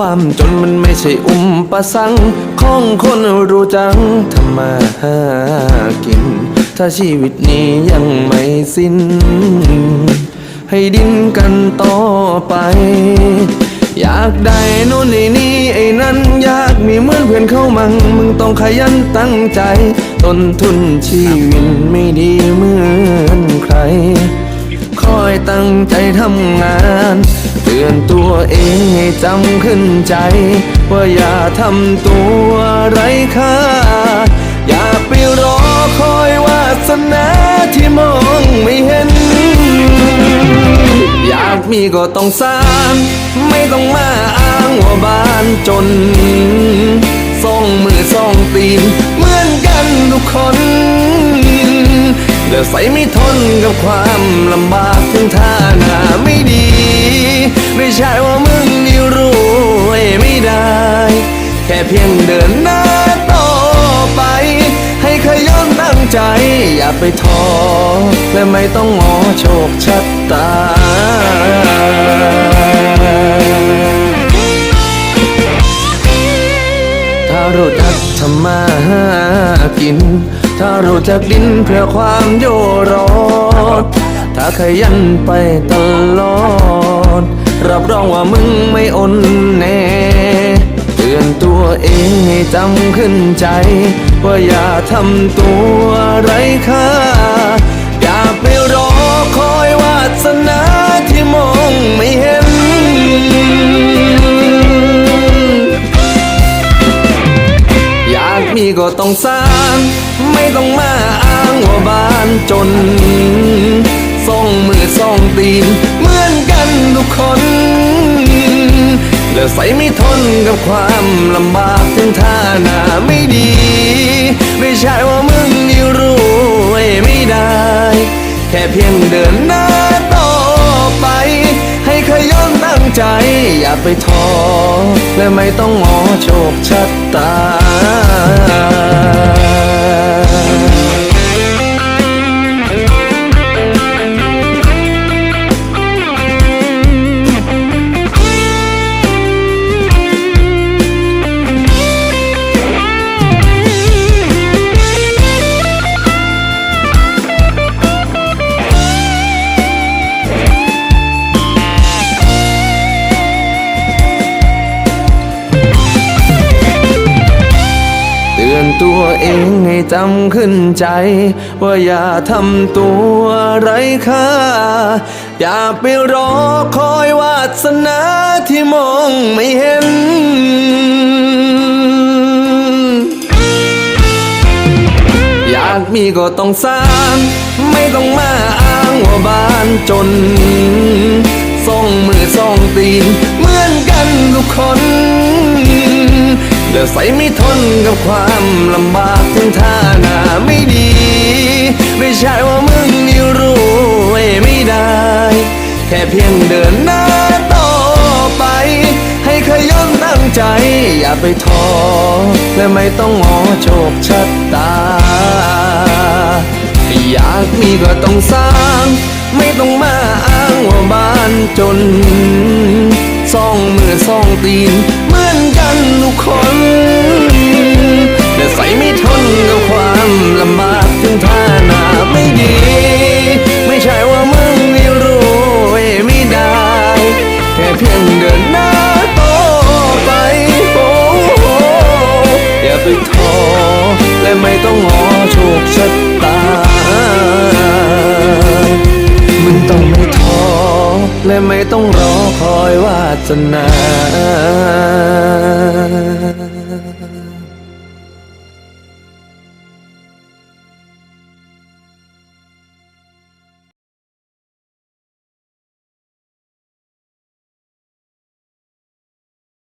ความจนมันไม่ใช่อุมประสังของคนรู้จังทำมาหากิน ถ้าชีวิตนี้ยังไม่สิ้น ให้ดิ้นกันต่อไป อยากได้โน่นไอ้นี่ไอ้นั่นอยากมีเหมือนเพื่อนเข้ามัง มึงต้องขยันตั้งใจ ต้นทุนชีวิตไม่ดีเหมือนใคร คอยตั้งใจทำงาน เตือนตัวเองให้จำขึ้นใจ ว่าอย่าทำตัวไร้ค่า อย่าไปรอคอยวาสนาที่มองไม่เห็น อยากมีก็ต้องสร้าง ไม่ต้องมาอ้างว่าบ้านจน เดือใส่ไม่ทนกับความลำบากถึงท่าหน้าไม่ดี ไม่ใช่ว่ามึงนี่รวยไม่ได้ แค่เพียงเดินหน้าต่อไป ให้ขยันตั้งใจ อย่าไปท้อและไม่ต้องงอโชคชะตาถ้ารู้จักทำมาหากิน ถ้ารู้จักดิ้นเพื่อความโยรอด ถ้าขยันไปตลอด รับรองว่ามึงไม่อนแน่เตือนตัวเองให้จำขึ้นใจ ว่าอย่าทำตัวไร้ค่า อย่าไปรอคอยวาสนาที่มองไม่เห็นอยากมีก็ต้องสร้าง ต้องมาอ้างว่าบ้านจนส่องมือส่องตีนเหมือนกันทุกคน แล้วใส่ไม่ทนกับความลำบากถึงท่าหน้าไม่ดี ไม่ใช่ว่ามึงนี่รวยไม่ได้ แค่เพียงเดินหน้าต่อไป ให้เขยันตั้งใจ อย่าไปท้อและไม่ต้องงอโชคชะตา ตัวเองให้จำขึ้นใจ ว่าอย่าทำตัวไร้ค่า อย่าไปรอคอยวาสนาที่มองไม่เห็นอยากมีก็ต้องสร้าง ไม่ต้องมาอ้างว่าบ้านจนส่องมือส่องตีนเหมือนกันทุกคน เดือใส่ไม่ทนกับความลำบากถึงท่าหน้าไม่ดี ไม่ใช่ว่ามึงนี่รวยไม่ได้ แค่เพียงเดินหน้าต่อไป ให้ขยันตั้งใจ อย่าไปท้อและไม่ต้องงอโชคชะตา อยากมีก็ต้องสร้าง ไม่ต้องมาอ้างว่าบ้านจนส่องมือส่องตีนมื คนแต่ใส่ไม่ทนกับความลำบากถึงท่าหนาไม่ดี ไม่ต้องรอคอยวาสนา